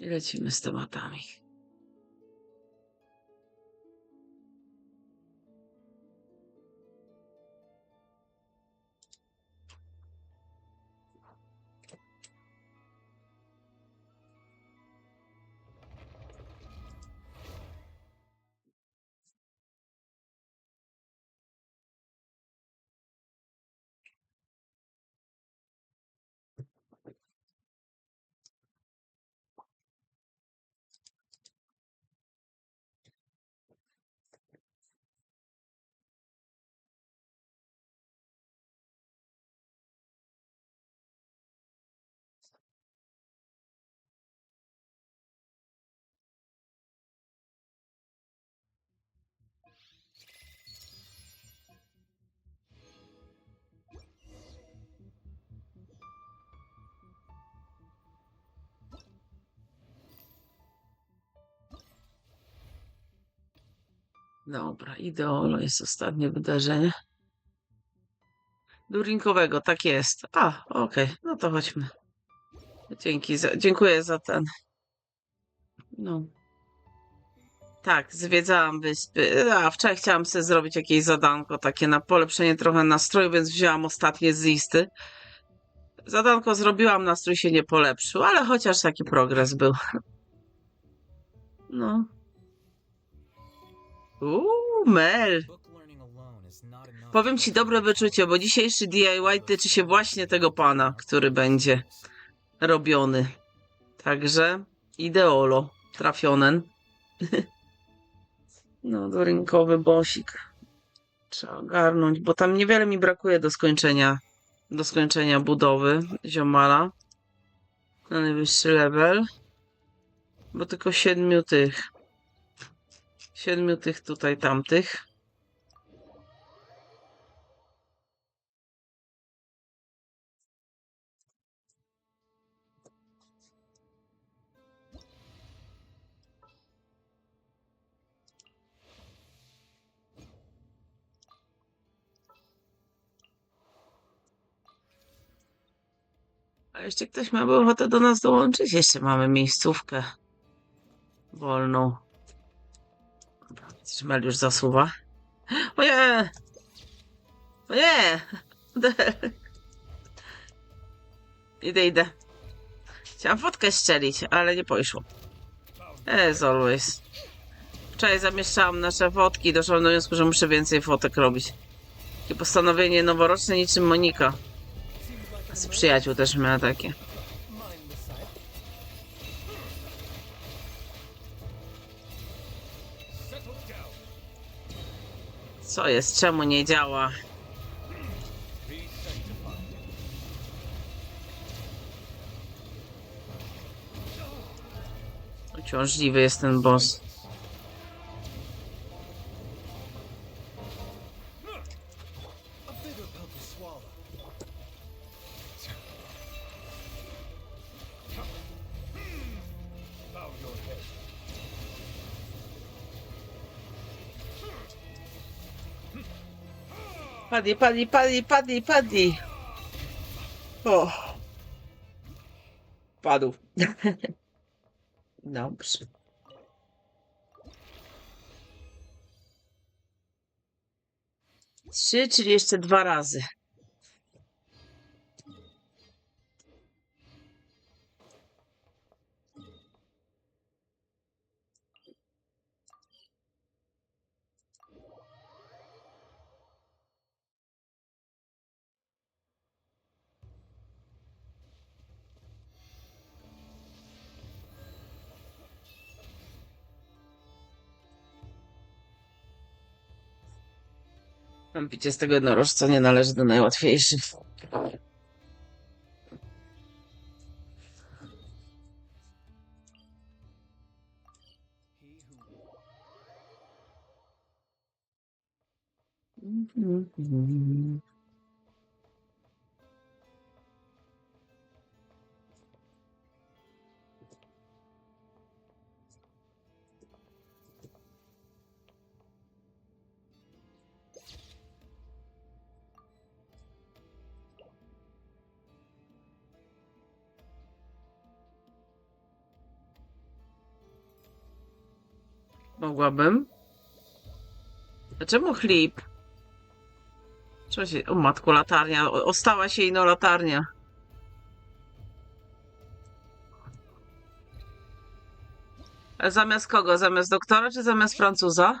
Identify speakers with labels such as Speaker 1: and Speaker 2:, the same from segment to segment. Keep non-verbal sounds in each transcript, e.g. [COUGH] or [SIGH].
Speaker 1: I lecimy z tematami. Dobra, ideolo jest ostatnie wydarzenie. Durinkowego, tak jest. A, okej, no to chodźmy. Dzięki za, dziękuję za ten. No. Tak, zwiedzałam wyspy. A wczoraj chciałam sobie zrobić jakieś zadanko takie na polepszenie trochę nastroju, więc wzięłam ostatnie z listy. Zadanko zrobiłam, nastrój się nie polepszył, ale chociaż taki progres był. No. Uuu, Mel. Powiem ci dobre wyczucie, bo dzisiejszy DIY tyczy się właśnie tego pana, który będzie robiony. Także ideolo, trafionen. [LAUGHS] No, drinkowy bosik. Trzeba ogarnąć, bo tam niewiele mi brakuje do skończenia, do skończenia budowy ziomala. Na najwyższy level. Bo tylko siedmiu tych. Siedmiu tych tutaj tamtych. A jeszcze ktoś miałby ochotę do nas dołączyć? Jeszcze mamy miejscówkę wolną. Szmel już zasuwa. O nie! O nie! [LAUGHS] Idę, idę. Chciałam fotkę strzelić, ale nie poszło. As always. Wczoraj zamieszczałam nasze fotki i doszłam do wniosku, że muszę więcej fotek robić. Takie postanowienie noworoczne niczym Monika. Z przyjaciół też miała takie. Co jest? Czemu nie działa? Uciążliwy jest ten boss. Padli, padli, padli, padli, padli. O. Padł. Dobrze. Trzy, czyli jeszcze dwa razy. Picie z tego jednorożca nie należy do najłatwiejszych. Mogłabym. A czemu chlip? Czemu się... O matku, latarnia. O- Ostała się ino latarnia. A zamiast kogo? Zamiast doktora czy zamiast Francuza?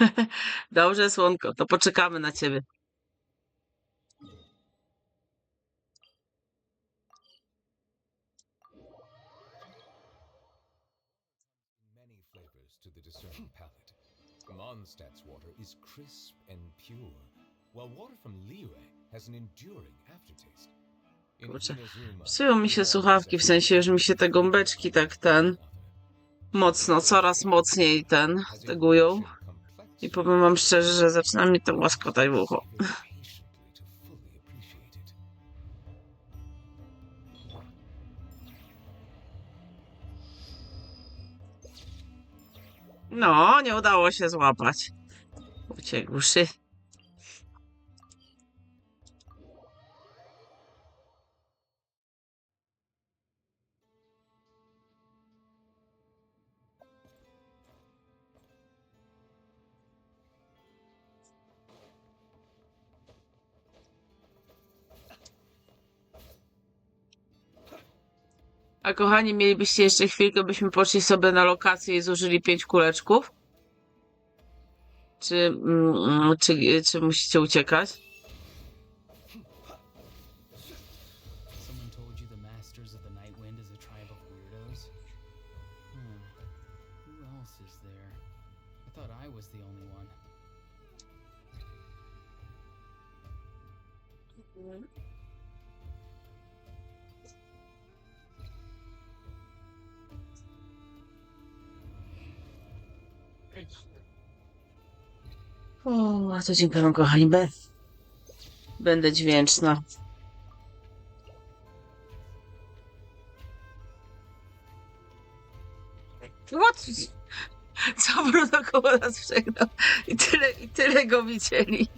Speaker 1: [LAUGHS] Dobrze, słonko, to poczekamy na ciebie.
Speaker 2: many flavors to the discerning palate. Mondstadt's water is crisp and pure, while water from Lire has an enduring aftertaste. In
Speaker 1: Kurczę,
Speaker 2: Inazuma,
Speaker 1: Psują mi się słuchawki, w sensie, że mi się te gąbeczki tak ten mocno, coraz mocniej ten tegują. I powiem wam szczerze, że zaczyna mi to łaskotać w ucho. No, nie udało się złapać. Uciekłszy. A kochani, mielibyście jeszcze chwilkę, byśmy poszli sobie na lokację i zużyli pięć kuleczków? Czy, mm, czy, czy musicie uciekać?
Speaker 3: Someone
Speaker 1: O, a to dziękuję kochani. Będę dźwięczna. What? Co Bruno koło nas przegnał? I tyle, I tyle go widzieli.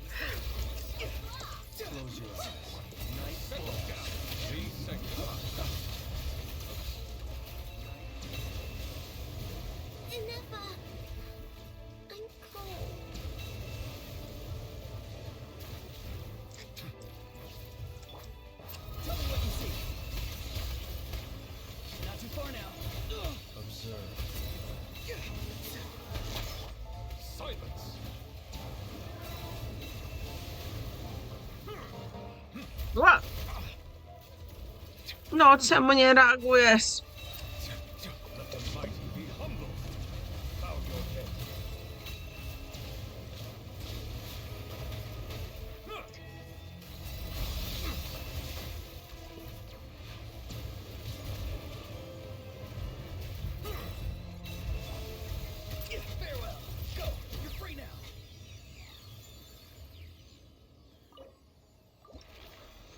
Speaker 1: No, czemu nie reagujesz?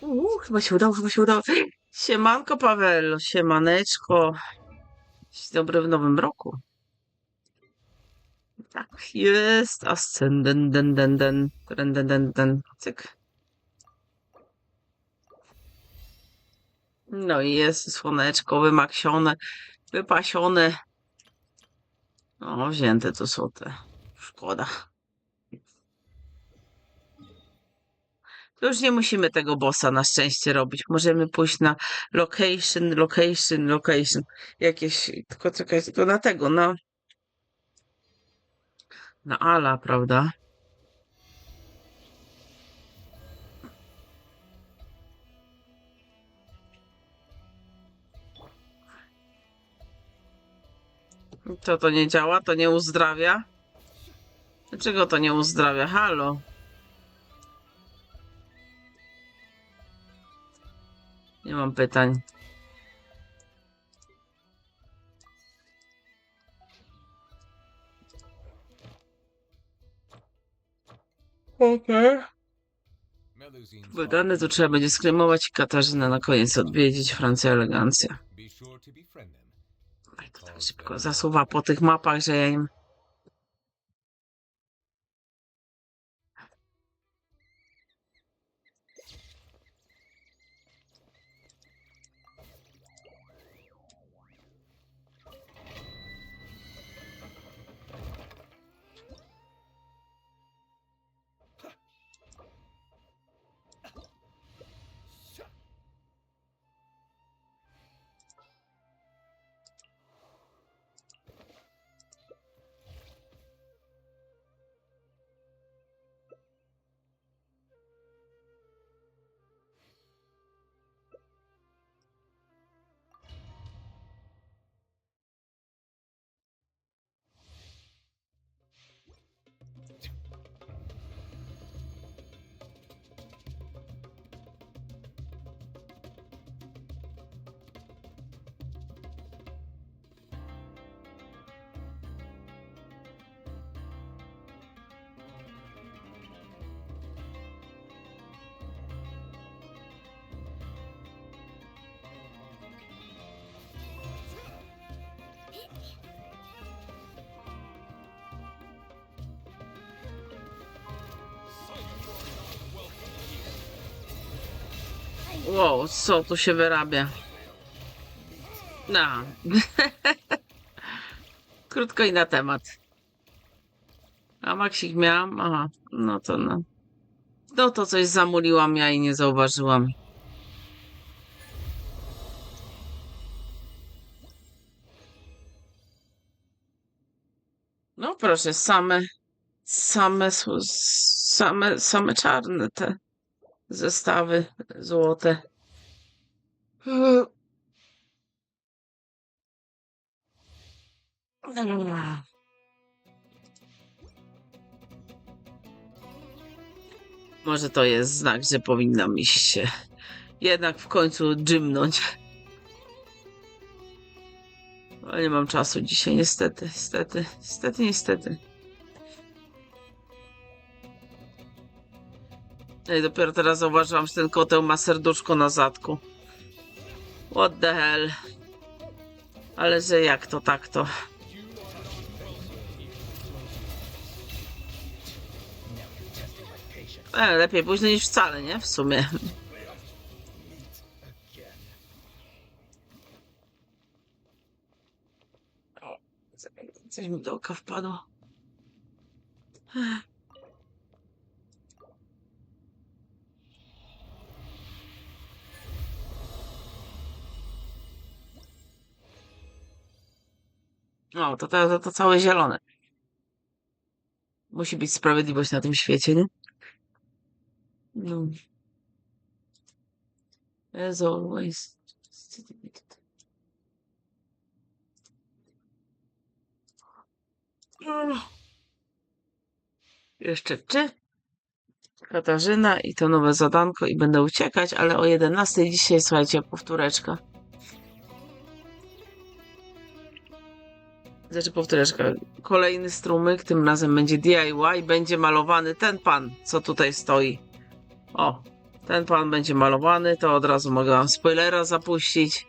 Speaker 1: Uuu, chyba się udało, chyba się udało. Siemanko Pawelo, siemaneczko. Dzień dobry w nowym roku. Tak jest, ascendent, den, den, den, den, den, den, den, cyk. No i jest słoneczko wymaksione, wypasione. O, wzięte to są te. Szkoda. To już nie musimy tego bossa na szczęście robić. Możemy pójść na location, location, location. Jakieś, tylko czekaj, tylko na tego, na... Na Ala, prawda? Co to nie działa? To nie uzdrawia? Dlaczego to nie uzdrawia? Halo? Nie mam pytań. Okej. Wydane to trzeba będzie skremować i Katarzynę na koniec odwiedzić. Francja elegancja. Oj, to tak szybko zasuwa po tych mapach, że ja im... Wow, co tu się wyrabia? No. [LAUGHS] Krótko i na temat. A Maksik miałam? Aha, no to no. No to coś zamuliłam ja i nie zauważyłam. No proszę, same, same, same, same czarne te zestawy złote. Może to jest znak, że powinnam iść się jednak w końcu dżymnąć. Ale nie mam czasu dzisiaj, niestety, niestety, niestety, niestety. Ej, dopiero teraz zauważyłam, że ten koteł ma serduszko na zadku. What the hell? Ale że jak to, tak to. E, lepiej późno niż wcale, nie? W sumie. Coś mi do oka wpadło. O, to, to, to, to całe zielone. Musi być sprawiedliwość na tym świecie, nie? No. As always. Jeszcze czy? Katarzyna i to nowe zadanko i będę uciekać, ale o 11 dzisiaj, słuchajcie, powtóreczka. Znaczy powtóreczka. Kolejny strumyk, tym razem będzie DIY, będzie malowany ten pan, co tutaj stoi. O, ten pan będzie malowany, to od razu mogę wam spoilera zapuścić.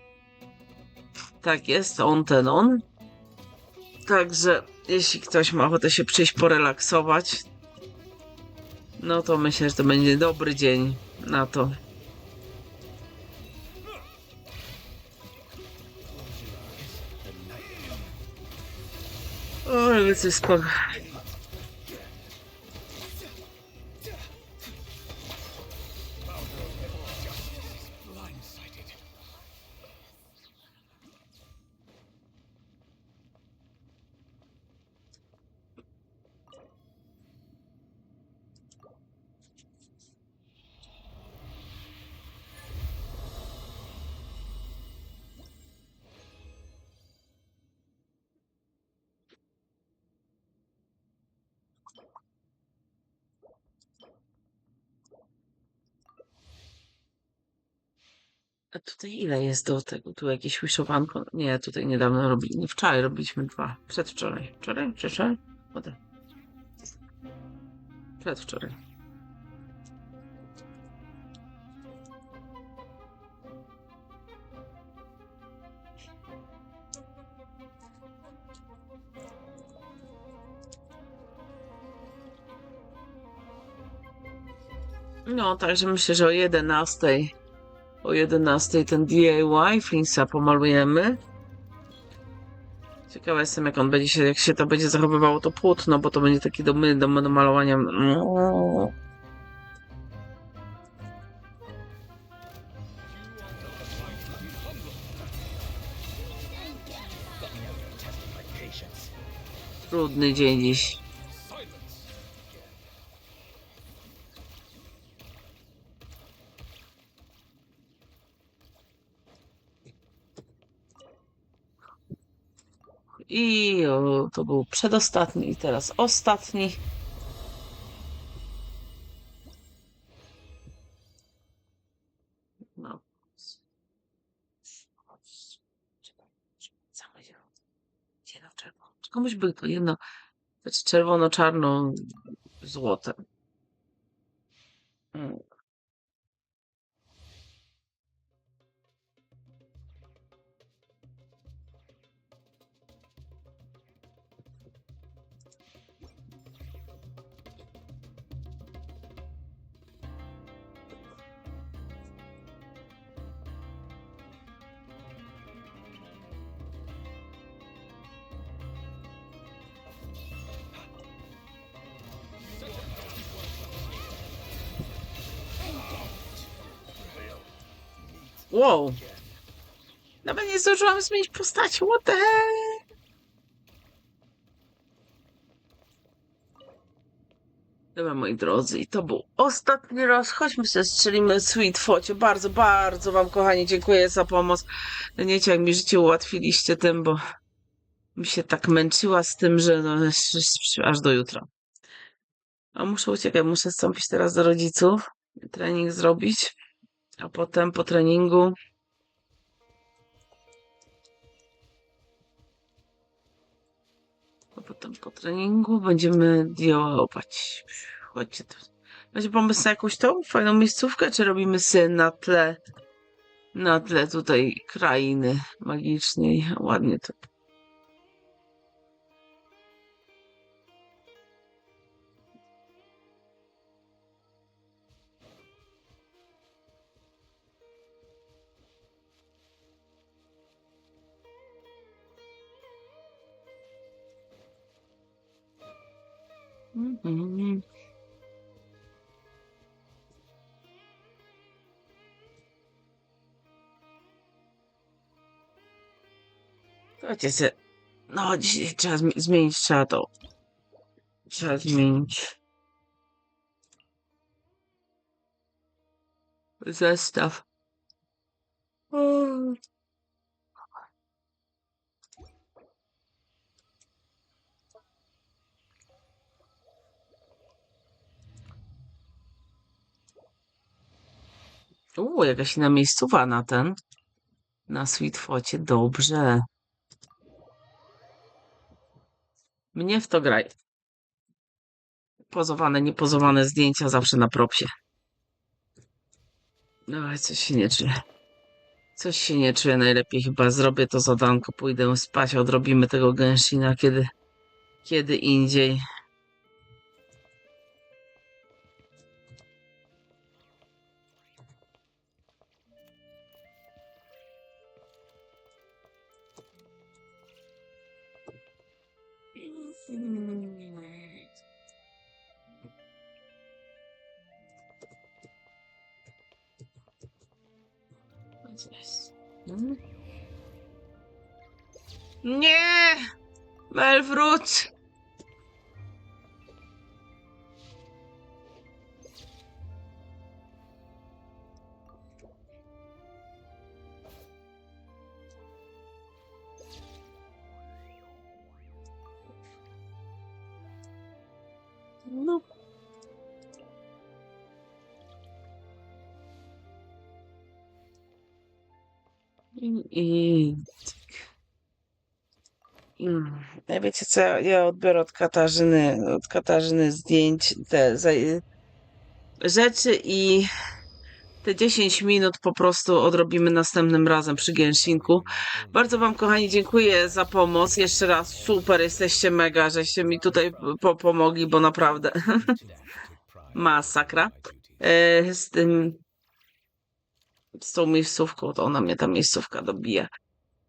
Speaker 1: Tak jest, on ten on. Także jeśli ktoś ma ochotę się przyjść porelaksować, no to myślę, że to będzie dobry dzień na to. Let's just
Speaker 2: plug
Speaker 1: A tutaj ile jest do tego? Tu jakieś wiszowanko? Nie, tutaj niedawno robili. Nie wczoraj robiliśmy dwa. Przedwczoraj. Wczoraj? Przedwczoraj? Potem. Przedwczoraj. No, także myślę, że o 11 o 11 ten DIY Flinsa pomalujemy. Ciekawa jestem, jak on będzie się, jak się to będzie zachowywało to płótno, bo to będzie taki do, do, do malowania. Trudny dzień dziś. I o, to był przedostatni i teraz ostatni. No. Czerwono. Komuś by to jedno, znaczy czerwono-czarno złote. Mm. Wow. Nawet nie zdążyłam zmienić postaci. What the hell? Dobra, moi drodzy, i to był ostatni raz. Chodźmy sobie strzelimy Sweet Focie. Bardzo, bardzo wam, kochani, dziękuję za pomoc. No nie wiecie, jak mi życie ułatwiliście tym, bo mi się tak męczyła z tym, że no, aż do jutra. A muszę uciekać, muszę wstąpić teraz do rodziców, trening zrobić, a potem po treningu A potem po treningu będziemy dialogować. Chodźcie tu. Macie pomysł na jakąś tą fajną miejscówkę, czy robimy sobie na tle na tle tutaj krainy magicznej? Ładnie to. Słuchajcie se. No, dzisiaj trzeba zmi- zmienić, trzeba to. Trzeba zmienić. Zestaw. Mm. Uuu, jakaś inna miejscowa na ten. Na Sweetfocie. Dobrze. Mnie w to graj. Pozowane, niepozowane zdjęcia zawsze na propsie. Ale coś się nie czuję. Coś się nie czuję. Najlepiej chyba zrobię to zadanko, pójdę spać, odrobimy tego gęszina kiedy, kiedy indziej. Nie! Mel, wróć! No. I Mm, ja Wiecie co, ja- odbiorę od Katarzyny, od Katarzyny zdjęć te za, rzeczy i te 10 minut po prostu odrobimy następnym razem przy Gęszinku. Bardzo wam kochani dziękuję za pomoc. Jeszcze raz super, jesteście mega, żeście mi tutaj po pomogli, bo naprawdę [LAUGHS] masakra. E, z tym z tą miejscówką, to ona mnie ta miejscówka dobija.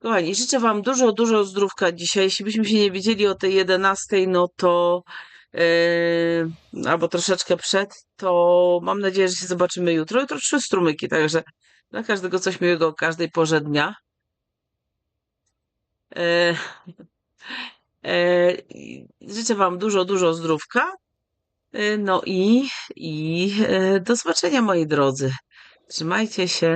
Speaker 1: Kochani, życzę Wam dużo, dużo zdrówka dzisiaj. Jeśli byśmy się nie widzieli o tej 11, no to yy, albo troszeczkę przed, to mam nadzieję, że się zobaczymy jutro. Jutro trzy strumyki, także dla każdego coś miłego o każdej porze dnia. E, i życzę Wam dużo, dużo zdrówka. E, No i, i e, do zobaczenia, moi drodzy. Trzymajcie się.